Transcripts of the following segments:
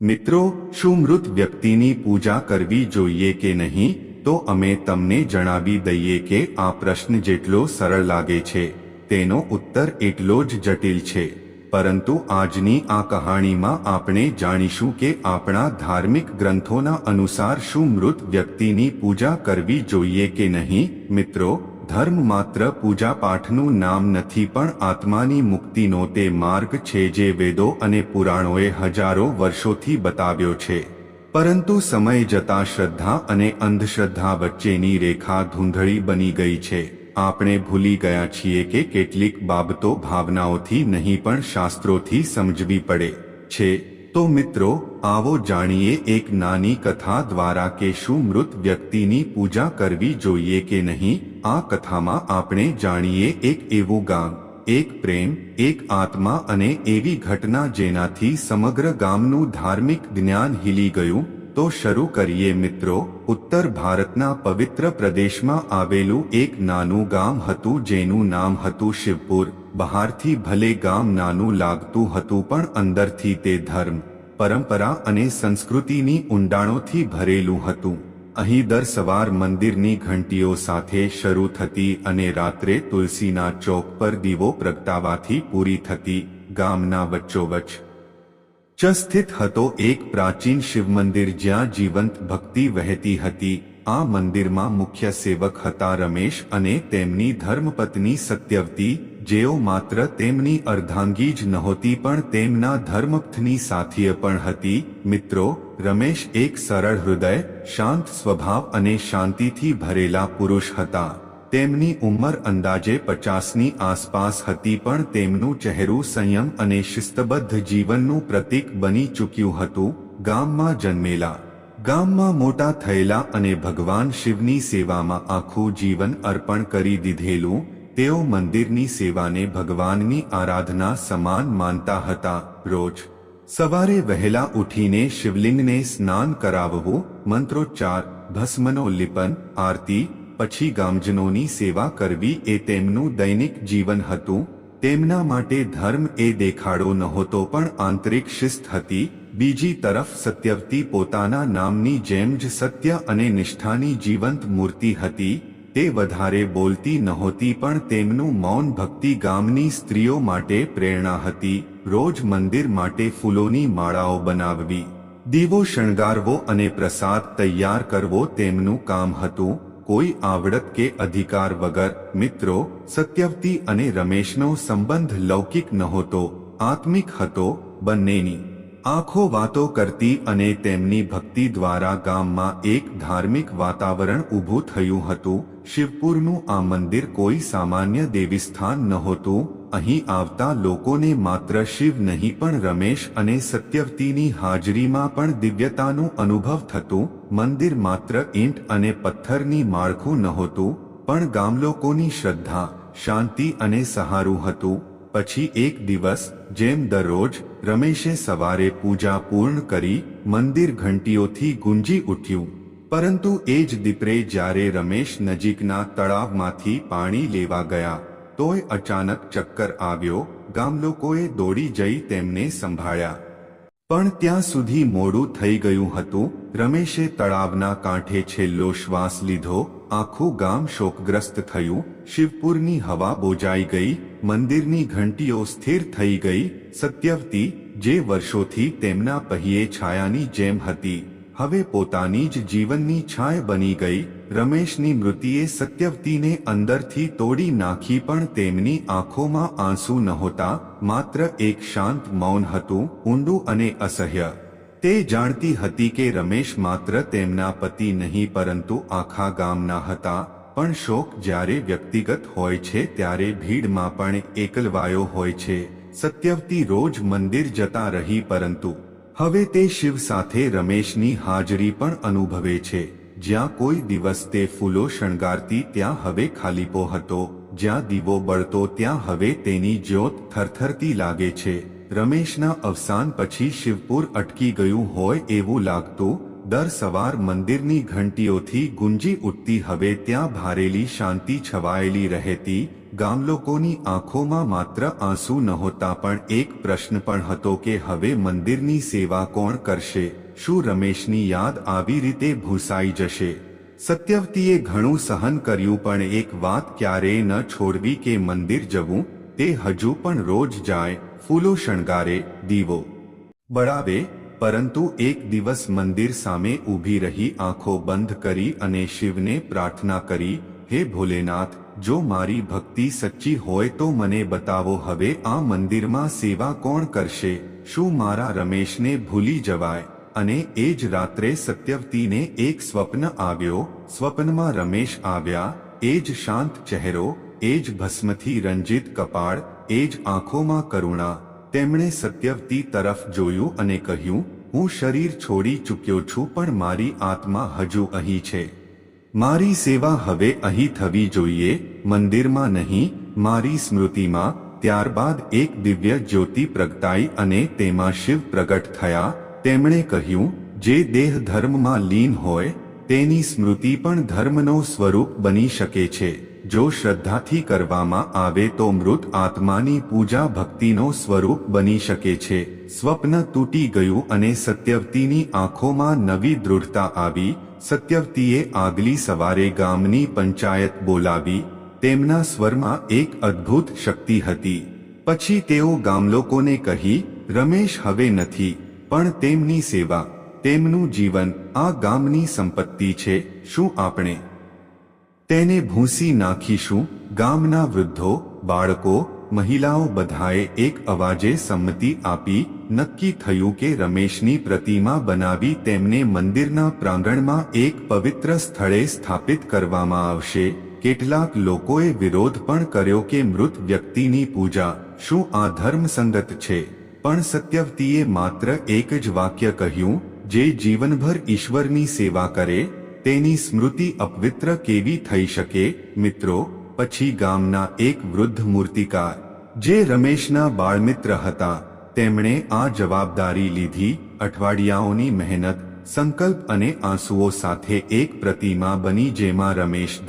મિત્રો, શું મૃત વ્યક્તિની પૂજા કરવી જોઈએ કે નહીં? તો અમે તમને જણાવી દઈએ કે આ પ્રશ્ન જેટલો સરળ લાગે છે, તેનો ઉત્તર એટલો જ જટિલ છે. પરંતુ આજની આ કહાણીમાં આપણે જાણીશું કે આપણા ધાર્મિક ગ્રંથોના અનુસાર શું મૃત વ્યક્તિની પૂજા કરવી જોઈએ કે નહીં? મિત્રો ધર્મ માત્ર પૂજા પાઠનું નામ નથી, પણ આત્માની મુક્તિનો તે માર્ગ છે જે વેદો અને પુરાણોએ હજારો વર્ષોથી બતાવ્યો છે. પરંતુ સમય જતા શ્રદ્ધા અને અંધશ્રદ્ધા વચ્ચેની રેખા ધૂંધળી બની ગઈ છે. આપણે ભૂલી ગયા છીએ કે કેટલીક બાબતો ભાવનાઓથી નહીં પણ શાસ્ત્રોથી સમજવી પડે છે. તો મિત્રો, આવો જાણીએ એક નાની કથા દ્વારા કે શું મૃત વ્યક્તિની પૂજા કરવી જોઈએ કે નહીં? આ કથામાં આપણે જાણીએ એક એવું ગામ, એક પ્રેમ, એક આત્મા અને એવી ઘટના જેનાથી સમગ્ર ગામનું ધાર્મિક જ્ઞાન હિલી ગયું. તો શરૂ કરીએ મિત્રો. ઉત્તર ભારતના પવિત્ર પ્રદેશમાં આવેલું એક નાનું ગામ હતું જેનું નામ હતું શિવપુર. બહારથી ભલે ગામ નાનું લાગતું હતું પણ અંદરથી તે ધર્મ, પરંપરા અને સંસ્કૃતિની ઊંડાણોથી ભરેલું હતું. અહીં દર સવાર મંદિરની ઘંટીઓ સાથે શરૂ થતી અને રાત્રે તુલસીના ચોક પર દીવો પ્રગટાવાથી પૂરી થતી ગામના વચ્ચોવચ્ચ ચ સ્થિત હતો એક પ્રાચીન શિવ મંદિર જ્યાં જીવંત ભક્તિ વહેતી હતી. આ મંદિરમાં મુખ્ય સેવક હતા રમેશ અને તેમની ધર્મપત્ની સત્યવતી જેઓ માત્ર તેમની અર્ધાંગી જ નહોતી પણ તેમના ધર્મપથની સાથીએ પણ હતી. મિત્રો, રમેશ એક સરળ હૃદય, શાંત સ્વભાવ અને શાંતિથી ભરેલા પુરુષ હતા. તેમની ઉંમર અંદાજે પચાસની આસપાસ હતી પણ તેમનું ચહેરું સંયમ અને શિસ્તબદ્ધ જીવનનું પ્રતીક બની ચૂક્યું હતું. ગામમાં જન્મેલા. ગામમાં મોટા થયેલા અને ભગવાન શિવની સેવામાં આખું જીવન અર્પણ કરી દીધેલું. તેઓ મંદિરની સેવાને ભગવાનની આરાધના સમાન માનતા હતા. રોજ સવારે વહેલા ઉઠીને શિવલિંગને સ્નાન કરાવવું, મંત્રોચ્ચાર ભસ્મનો લિપન આરતી, પછી ગામજનોની સેવા કરવી એ તેમનું દૈનિક જીવન હતું. તેમના માટે ધર્મ એ દેખાડો નહોતો પણ આંતરિક શિસ્ત હતી. બીજી તરફ સત્યવતી પોતાના નામની જેમ જ સત્ય અને નિષ્ઠાની જીવંત મૂર્તિ હતી. તે વધારે બોલતી નહોતી પણ તેમનું મૌન ભક્તિ ગામની સ્ત્રીઓ માટે પ્રેરણા હતી. રોજ મંદિર માટે ફૂલોની માળાઓ બનાવવી. દીવો શણગારવો અને પ્રસાદ તૈયાર કરવો તેમનું કામ હતું. કોઈ આવડત કે અધિકાર વગર, મિત્રો, સત્યવતી અને રમેશનો સંબંધ લૌકિક નહોતો. આત્મિક હતો બંનેની. આંખો વાતો કરતી અને તેમની ભક્તિ દ્વારા ગામમાં એક ધાર્મિક વાતાવરણ ઊભું થયું હતું. શિવપુરનું આ મંદિર કોઈ સામાન્ય દેવીસ્થાન નહોતું. અહીં આવતા લોકોને માત્ર શિવ નહીં પણ રમેશ અને સત્યવતીની હાજરીમાં પણ દિવ્યતાનું અનુભવ થતું. મંદિર માત્ર ઈંટ અને પથ્થરની માળખું નહોતું, પણ ગામલોકોની શ્રદ્ધા, શાંતિ અને સહારું હતું. પછી એક દિવસ જેમ દરરોજ રમેશે સવારે પૂજા પૂર્ણ કરી મંદિર ઘંટીઓથી ગુંજી ઉઠ્યું. પરંતુ એ જ દીપરે જ્યારે રમેશ નજીકના તળાવમાંથી પાણી લેવા ગયા, તોય અચાનક ચક્કર આવ્યો, ગામલોકોએ દોડી જઈ તેમને સંભાળ્યા. પણ ત્યાં સુધી મોડું થઈ ગયું હતું. રમેશે તળાવના કાંઠે છેલ્લો શ્વાસ લીધો. આખું ગામ શોકગ્રસ્ત થયું. શિવપુરની હવા બોજાઈ ગઈ. મંદિરની ઘંટીઓ સ્થિર થઈ ગઈ. સત્યવતી જે વર્ષોથી તેમના પહિયે છાયાની જેમ હતી. હવે પોતાની જ જીવનની છાંય બની ગઈ. રમેશની મૃત્યુએ સત્યવતીને અંદરથી તોડી નાખી પણ તેમની આંખોમાં આંસુ નહોતા. માત્ર એક શાંત મૌન હતું, ઊંડું અને અસહ્ય. તે જાણતી હતી કે રમેશ માત્ર તેમના પતિ નહીં પરંતુ આખા ગામના હતા. પણ શોક જ્યારે વ્યક્તિગત હોય છે ત્યારે ભીડમાં પણ એકલવાયો હોય છે. સત્યવતી રોજ મંદિર જતા રહી પરંતુ હવે તે શિવ સાથે રમેશની હાજરી પણ અનુભવે છે. જ્યાં કોઈ દિવસ તે ફૂલો શણગારતી ત્યાં હવે ખાલીપો હતો. જ્યાં દીવો બળતો ત્યાં હવે તેની જ્યોત થરથરતી લાગે છે. રમેશના અવસાન પછી શિવપુર અટકી ગયું હોય એવું લાગતું, દર સવાર મંદિરની ઘંટીઓથી ગુંજી ઉઠતી હવે ત્યાં ભારેલી શાંતિ છવાયેલી રહેતી ગામલોકોની આંખોમાં માત્ર આંસુ નહોતા, પણ એક પ્રશ્ન પણ હતો કે હવે મંદિરની સેવા કોણ કરશે? શું રમેશની યાદ આવી રીતે ભૂસાઈ જશે? સત્યવતીએ ઘણું સહન કર્યું, પણ એક વાત ક્યારેય ન છોડવી કે મંદિર જવું, તે હજુ પણ રોજ જાય, ફૂલો શણગારે, દીવો બળાવે, પરંતુ એક દિવસ મંદિર સામે ઊભી રહી, આંખો બંધ કરી અને શિવને પ્રાર્થના કરી, હે ભોલેનાથ જો મારી ભક્તિ સચ્ચી હોય તો મને બતાવો હવે આ મંદિરમાં સેવા કોણ કરશે? શું મારા રમેશને ભૂલી જવાય? અને એ જ રાત્રે સત્યવતીને એક સ્વપ્ન આવ્યો. સ્વપ્નમાં રમેશ આવ્યા. એ જ શાંત ચહેરો, એ જ ભસ્મથી રંજિત કપાળ, એ જ આંખોમાં કરુણા. તેમણે સત્યવતી તરફ જોયું અને કહ્યું, હું શરીર છોડી ચૂક્યો છું પણ મારી આત્મા હજુ અહીં છે. મારી સેવા હવે અહીં થવી જોઈએ, મંદિરમાં નહીં, મારી સ્મૃતિમાં, ત્યારબાદ એક દિવ્ય જ્યોતિ પ્રગટાઈ અને તેમાં શિવ પ્રગટ થયા, તેમણે કહ્યું, જે દેહ ધર્મમાં લીન હોય, તેની સ્મૃતિ પણ ધર્મનો સ્વરૂપ બની શકે છે. જો શ્રદ્ધાથી કરવામાં આવે તો મૃત આત્માની પૂજા ભક્તિનો સ્વરૂપ બની શકે છે. સ્વપ્ન તૂટી ગયું અને સત્યવતીની આંખોમાં નવી દૃઢતા આવી. સત્યવતીએ આગલી સવારે ગામની પંચાયત બોલાવી. તેમના સ્વરમાં એક અદ્ભુત શક્તિ હતી. પછી તેઓ ગામલોકોને કહી, રમેશ હવે નથી, પણ તેમની સેવા, તેમનું જીવન, આ ગામની સંપત્તિ છે, શું આપણે તેને ભૂંસી નાખીશું. ગામના વૃદ્ધો, બાળકો, મહિલાઓ બધાએ એક અવાજે સંમતિ આપી, નક્કી થયું કે રમેશની પ્રતિમા બનાવી તેમને મંદિરના પ્રાંગણમાં એક પવિત્ર સ્થળે સ્થાપિત કરવામાં આવશે. કેટલાક લોકોએ વિરોધ પણ કર્યો કે મૃત વ્યક્તિની પૂજા શું આ ધર્મસંગત છે? પણ સત્યવતીએ માત્ર એક જ વાક્ય કહ્યું, જે જીવનભર ઈશ્વરની સેવા કરે તેની સ્મૃતિ અપવિત્ર કેવી થઈ શકે? મિત્રો, પછી ગામના એક વૃદ્ધ મૂર્તિકાર, જે રમેશના બાળમિત્ર હતા, તેમણે આ જવાબદારી લીધી, અઠવાડિયાઓની મહેનત, સંકલ્પ અને આંસુઓ સાથે એક પ્રતિમા બની જેમાં રમેશ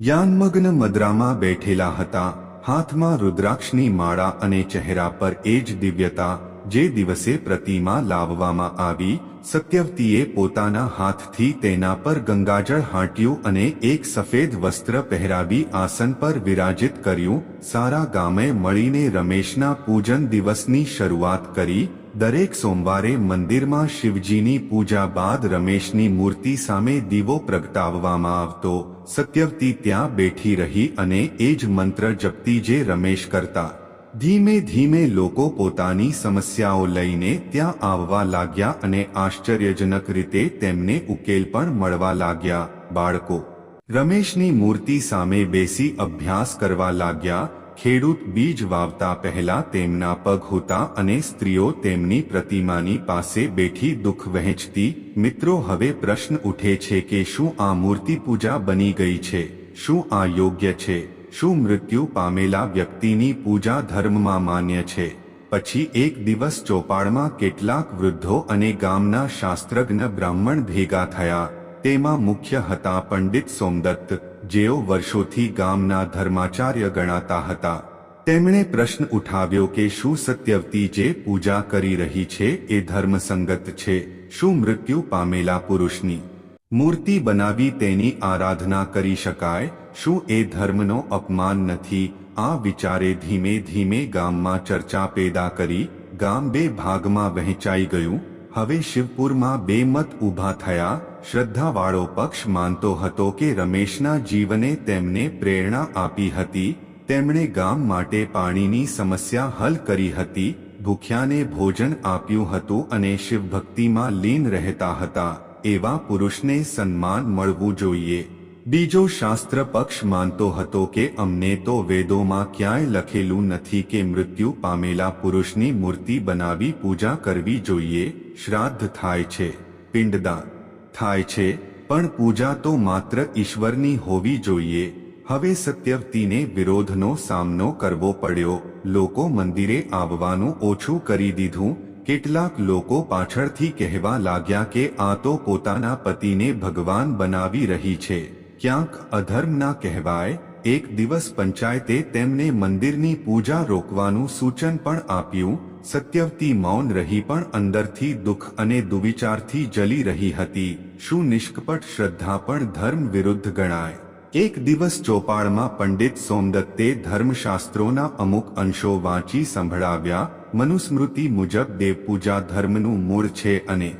યાનમગ્ન મદ્રામાં બેઠેલા હતા, હાથમાં રુદ્રાક્ષની માળા અને ચહેરા પર એ જ દિવ્યતા જે દિવસે પ્રતિમા લાવવામાં આવી, સત્યવતીએ પોતાના હાથથી તેના પર ગંગાજળ હાંટ્યું અને એક સફેદ વસ્ત્ર પહેરાવી આસન પર વિરાજિત કર્યું. સારા ગામે મળીને રમેશના પૂજન દિવસની શરૂઆત કરી. દરેક સોમવારે મંદિરમાં શિવજીની પૂજા બાદ રમેશની મૂર્તિ સામે દીવો પ્રગટાવવામાં આવતો. સત્યવતી ત્યાં બેઠી રહી અને એ જ મંત્ર જપતી જે રમેશ કરતા ધીમે ધીમે લોકો પોતાની સમસ્યાઓ લઈને ત્યાં આવવા લાગ્યા અને આશ્ચર્યજનક રીતે તેમને ઉકેલ પણ મળવા લાગ્યા. બાળકો, રમેશની મૂર્તિ સામે બેસી અભ્યાસ કરવા લાગ્યા. ખેડૂત બીજ વાવતા પહેલા તેમના પગ હોતા અને સ્ત્રીઓ તેમની પ્રતિમાની પાસે બેઠી દુઃખ વહેંચતી. મિત્રો, હવે પ્રશ્ન ઉઠે છે કે શું આ મૂર્તિ પૂજા બની ગઈ છે? શું આ યોગ્ય છે? શું મૃત્યુ પામેલા વ્યક્તિની પૂજા ધર્મમાં માન્ય છે? પછી એક દિવસ ચોપાળમાં કેટલાક વૃદ્ધો અને ગામના શાસ્ત્રજ્ઞ બ્રાહ્મણ ભેગા થયા. તેમાં મુખ્ય હતા પંડિત સોમદત્ત, જેઓ વર્ષોથી ગામના ધર્માચાર્ય ગણાતા હતા. તેમણે પ્રશ્ન ઉઠાવ્યો કે શું સત્યવતી જે પૂજા કરી રહી છે એ ધર્મસંગત છે? શું મૃત્યુ પામેલા પુરુષની મૂર્તિ બનાવી તેની આરાધના કરી શકાય, શું એ ધર્મનો અપમાન નથી? આ વિચારે ધીમે ધીમે ગામમાં ચર્ચા પેદા કરી, ગામ બે ભાગમાં વહેંચાઈ ગયું. હવે શિવપુરમાં બે મત ઊભા થયા. શ્રદ્ધાવાળો પક્ષ માનતો હતો કે રમેશના જીવને તેમને પ્રેરણા આપી હતી. તેમણે ગામ માટે પાણીની સમસ્યા હલ કરી હતી. ભૂખ્યાને ભોજન આપ્યું હતું અને શિવભક્તિમાં લીન રહેતા હતા. એવા પુરુષને સન્માન મળવું જોઈએ. બીજો શાસ્ત્ર પક્ષ માનતો હતો કે અમને તો વેદોમાં ક્યાંય લખેલું નથી કે મૃત્યુ પામેલા પુરુષની મૂર્તિ બનાવી પૂજા કરવી જોઈએ. શ્રાદ્ધ થાય છે. પિંડદાન થાય છે. પણ પૂજા તો માત્ર ઈશ્વરની હોવી જોઈએ. હવે સત્યવતીને વિરોધનો સામનો કરવો પડ્યો. લોકો મંદિરે આવવાનું ઓછું કરી દીધું. કેટલાક લોકો પાછળથી કહેવા લાગ્યા કે આ તો પોતાના પતિને ભગવાન બનાવી રહી છે. ક્યાંક અધર્મ ના કહેવાય, એક દિવસ પંચાયતે તેમને મંદિરની પૂજા રોકવાનું સૂચન પણ આપ્યું, સત્યવતી મૌન રહી પણ અંદરથી દુઃખ અને દુવિચારથી જલી રહી હતી. શું નિષ્કપટ શ્રદ્ધા પણ ધર્મ વિરુદ્ધ ગણાય? એક દિવસ ચોપાળમાં પંડિત સોમદત્તે ધર્મશાસ્ત્રોના અમુક અંશો વાંચી સંભળાવ્યા, મનુસ્મૃતિ મુજબ દેવપૂજા ધર્મનું મૂળ છે અને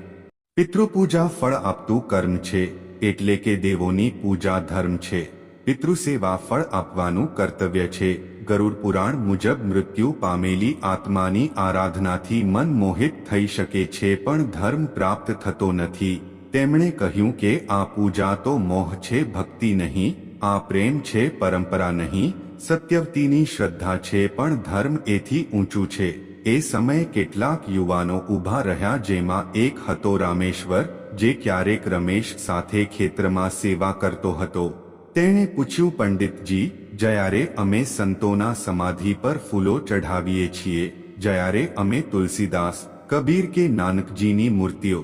પિતૃપૂજા ફળ આપતું કર્મ છે, એટલે કે દેવોની પૂજા ધર્મ છે. પિતૃસેવા ફળ આપવાનું કર્તવ્ય છે. ગરુડ પુરાણ મુજબ મૃત્યુ પામેલી આત્માની આરાધનાથી મન મોહિત થઈ શકે છે પણ ધર્મ પ્રાપ્ત થતો નથી. તેમણે કહ્યું કે આ પૂજા તો મોહ છે, ભક્તિ નહીં આ પ્રેમ છે પરંપરા નહીં, સત્યવતીની શ્રદ્ધા છે પણ ધર્મ એથી ઊંચું છે. એ સમયે કેટલાક યુવાનો ઊભા રહ્યા જેમાં એક હતો રામેશ્વર, જે ક્યારેક રમેશ સાથે ખેતરમાં સેવા કરતો હતો. તેણે પૂછ્યું, પંડિતજી, જયારે અમે સંતોના સમાધિ પર ફૂલો ચઢાવીએ છીએ, જ્યારે અમે તુલસીદાસ, કબીર કે નાનકજીની મૂર્તિઓ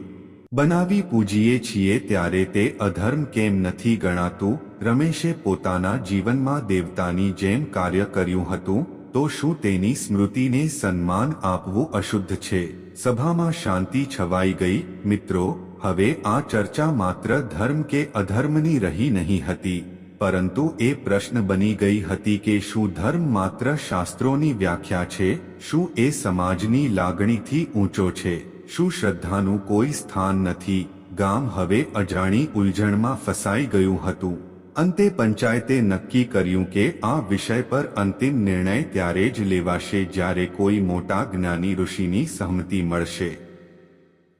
બનાવી પૂજીએ છીએ ત્યારે તે અધર્મ કેમ નથી ગણાતું? રમેશે પોતાના જીવનમાં દેવતાની જેમ કાર્ય કર્યું હતું, તો શું તેની સ્મૃતિને સન્માન આપવું અશુદ્ધ છે? સભામાં શાંતિ છવાઈ ગઈ, મિત્રો, હવે આ ચર્ચા માત્ર ધર્મ કે અધર્મની રહી નહીં હતી, પરંતુ એ પ્રશ્ન બની ગઈ હતી કે શું ધર્મ માત્ર શાસ્ત્રોની વ્યાખ્યા છે, શું એ સમાજની લાગણીથી ઊંચો છે? શું શ્રદ્ધાનું કોઈ સ્થાન નથી? ગામ હવે અજાણી ઉલઝણમાં ફસાઈ ગયું હતું. અંતે પંચાયતે નક્કી કર્યું કે આ વિષય પર અંતિમ નિર્ણય ત્યારે જ લેવાશે જ્યારે કોઈ મોટા જ્ઞાની ઋષિની સહમતિ મળશે.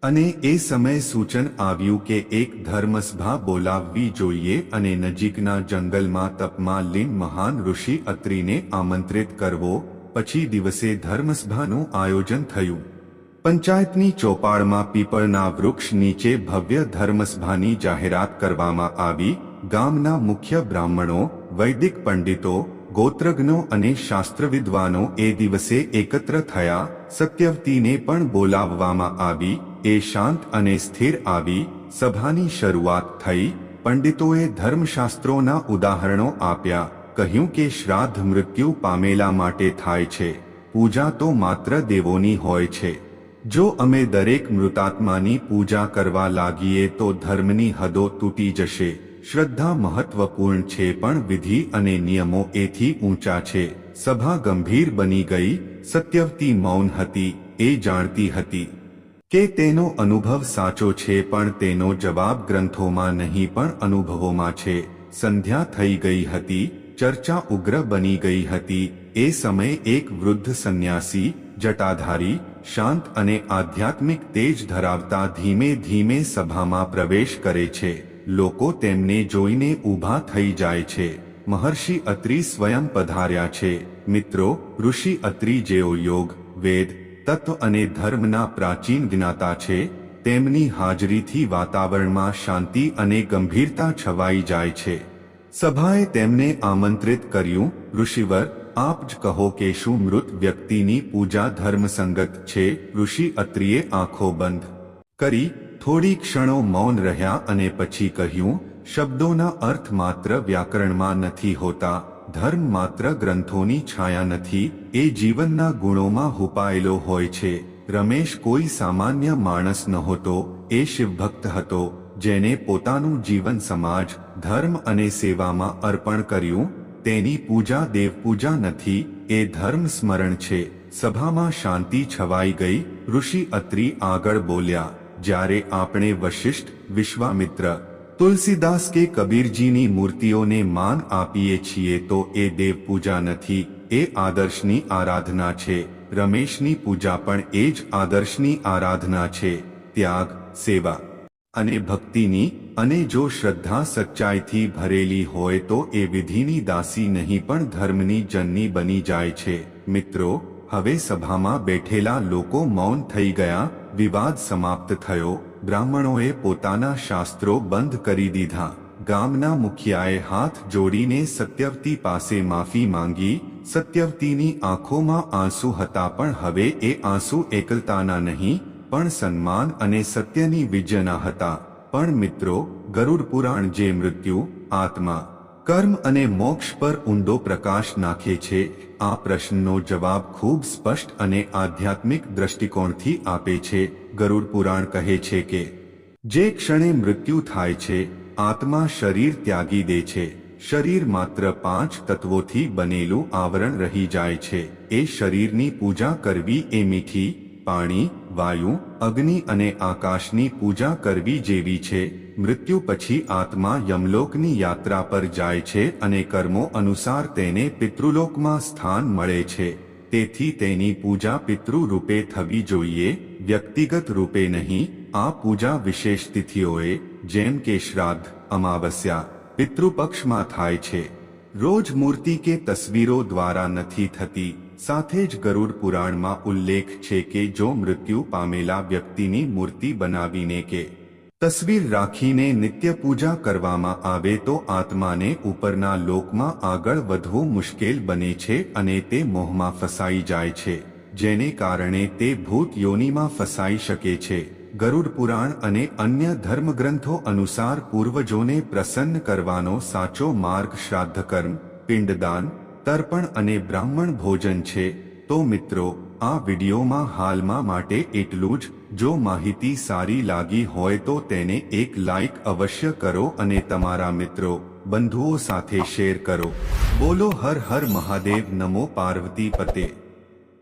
અને એ સમયે સૂચન આવ્યું કે એક ધર્મસભા બોલાવવી જોઈએ અને નજીકના જંગલમાં તપમાં લીન મહાન ઋષિ અત્રિને આમંત્રિત કરવો, પછી દિવસે ધર્મસભાનું આયોજન થયું. પંચાયતની ચોપાળમાં પીપળના વૃક્ષ નીચે ભવ્ય ધર્મસભાની જાહેરાત કરવામાં આવી. ગામના મુખ્ય બ્રાહ્મણો, વૈદિક પંડિતો, ગોત્રજ્ઞો અને શાસ્ત્ર વિદ્વાનો એ દિવસે એકત્ર થયા. સત્યવતીને પણ બોલાવવામાં આવી. એ શાંત અને સ્થિર આવી. સભાની શરૂઆત થઈ. પંડિતોએ ધર્મશાસ્ત્રોના ઉદાહરણો આપ્યા. કહ્યું કે શ્રાદ્ધ મૃત્યુ પામેલા માટે થાય છે. પૂજા તો માત્ર દેવોની હોય છે. જો અમે દરેક મૃતાત્માની પૂજા કરવા લાગીએ તો ધર્મની હદો તૂટી જશે. શ્રદ્ધા મહત્વપૂર્ણ છે પણ વિધિ અને નિયમો એથી ઊંચા છે. સભા ગંભીર બની ગઈ, સત્યવતી મૌન હતી, એ જાણતી હતી. કે તેનો અનુભવ સાચો છે પણ તેનો જવાબ ગ્રંથોમાં નહીં પણ અનુભવોમાં છે. સંધ્યા થઈ ગઈ હતી, ચર્ચા ઉગ્ર બની ગઈ હતી, એ સમયે એક વૃદ્ધ સંન્યાસી જટાધારી, શાંત અને આધ્યાત્મિક તેજ ધરાવતા ધીમે ધીમે સભામાં પ્રવેશ કરે છે. લોકો તેમને જોઈને ઊભા થઈ જાય છે. મહર્ષિ અત્રિ સ્વયં પધાર્યા છે. મિત્રો, ઋષિ અત્રિ જેઓ યોગ, વેદ, તત્વ અને ધર્મના પ્રાચીન જ્ઞાતા છે, તેમની હાજરીથી વાતાવરણમાં શાંતિ અને ગંભીરતા છવાઈ જાય છે. સભાએ તેમને આમંત્રિત કર્યું, ઋષિવર આપ જ કહો કે શું મૃત વ્યક્તિની પૂજા ધર્મસંગત છે? ઋષિ અત્રિએ આંખો બંધ કરી થોડી ક્ષણો મૌન રહ્યા અને પછી કહ્યું, શબ્દોના અર્થ માત્ર વ્યાકરણમાં નથી હોતા. ધર્મ માત્ર ગ્રંથોની છાયા નથી. એ જીવનના ગુણોમાં હુપાયેલો હોય છે. રમેશ કોઈ સામાન્ય માણસ નહોતો. એ શિવભક્ત હતો જેને પોતાનું જીવન સમાજ, ધર્મ અને સેવામાં અર્પણ કર્યું તેની પૂજા દેવપૂજા નથી, એ ધર્મ સ્મરણ છે. સભામાં શાંતિ છવાઈ ગઈ, ઋષિ અત્રી આગળ બોલ્યા, જ્યારે આપણે વશિષ્ઠ, વિશ્વામિત્ર, તુલસીદાસ કે કબીરજીની મૂર્તિઓને માન આપીએ છીએ તો એ દેવ પૂજા નથી, એ આદર્શની આરાધના છે. રમેશની પૂજા પણ એ જ આદર્શની આરાધના છે. ત્યાગ, સેવા અને ભક્તિની અને જો શ્રદ્ધા સચ્ચાઈથી ભરેલી હોય તો એ વિધિની દાસી નહીં પણ ધર્મની જનની બની જાય છે. મિત્રો, હવે સભામાં બેઠેલા લોકો મૌન થઈ ગયા, વિવાદ સમાપ્ત થયો, બ્રાહ્મણોએ પોતાના શાસ્ત્રો બંધ કરી દીધા. ગામના મુખિયાએ હાથ જોડીને સત્યવતી પાસે માફી માંગી, સત્યવતીની આંખોમાં આંસુ હતા પણ હવે એ આંસુ એકલતાના નહીં, પણ સન્માન અને સત્યની વિજયના હતા. પણ મિત્રો, ગરુડ પુરાણ જે મૃત્યુ, આત્મા, કર્મ અને મોક્ષ પર ઊંડો પ્રકાશ નાખે છે, આ પ્રશ્નનો જવાબ ખૂબ સ્પષ્ટ અને આધ્યાત્મિક દ્રષ્ટિકોણથી આપે છે, ગરુડ પુરાણ કહે છે કે, જે ક્ષણે મૃત્યુ થાય છે, આત્મા શરીર ત્યાગી દે છે, શરીર માત્ર પાંચ તત્વોથી બનેલું આવરણ રહી જાય છે, એ શરીરની પૂજા કરવી એ મીઠી પાણી, વાયુ, અગ્નિ અને આકાશની પૂજા કરવી જેવી છે. મૃત્યુ પછી આત્મા યમલોકની યાત્રા પર જાય છે અને કર્મો અનુસાર તેને પિતૃલોકમાં સ્થાન મળે છે. તેથી તેની પૂજા પિતૃ રૂપે થવી જોઈએ, વ્યક્તિગત રૂપે નહીં. આ પૂજા વિશેષ તિથિઓએ, જેમ કે શ્રાદ્ધ, અમાવસ્યા, પિતૃપક્ષમાં થાય છે. રોજ મૂર્તિ કે તસવીરો દ્વારા નથી થતી. સાથે જ ગરુડ પુરાણમાં ઉલ્લેખ છે કે જો મૃત્યુ પામેલા વ્યક્તિની મૂર્તિ બનાવીને કે તસવીર રાખીને નિત્ય પૂજા કરવામાં આવે તો આત્માને ઉપરના લોકમાં આગળ વધવું મુશ્કેલ બને છે અને તે મોહમાં ફસાઈ જાય છે, જેને કારણે તે ભૂત યોનિમાં ફસાઈ શકે છે. ગરુડ પુરાણ અને અન્ય ધર્મગ્રંથો અનુસાર પૂર્વજોને પ્રસન્ન કરવાનો સાચો માર્ગ શ્રાદ્ધ કર્મ પિંડદાન તર્પણ અને બ્રાહ્મણ ભોજન છે, તો મિત્રો, આ વિડીયોમાં હાલમાં માટે એટલું જ. જો માહિતી સારી લાગી હોય તો તેને એક લાઈક અવશ્ય કરો અને તમારા મિત્રો, બંધુઓ સાથે શેર કરો. બોલો હર હર મહાદેવ, નમો પાર્વતી પતે.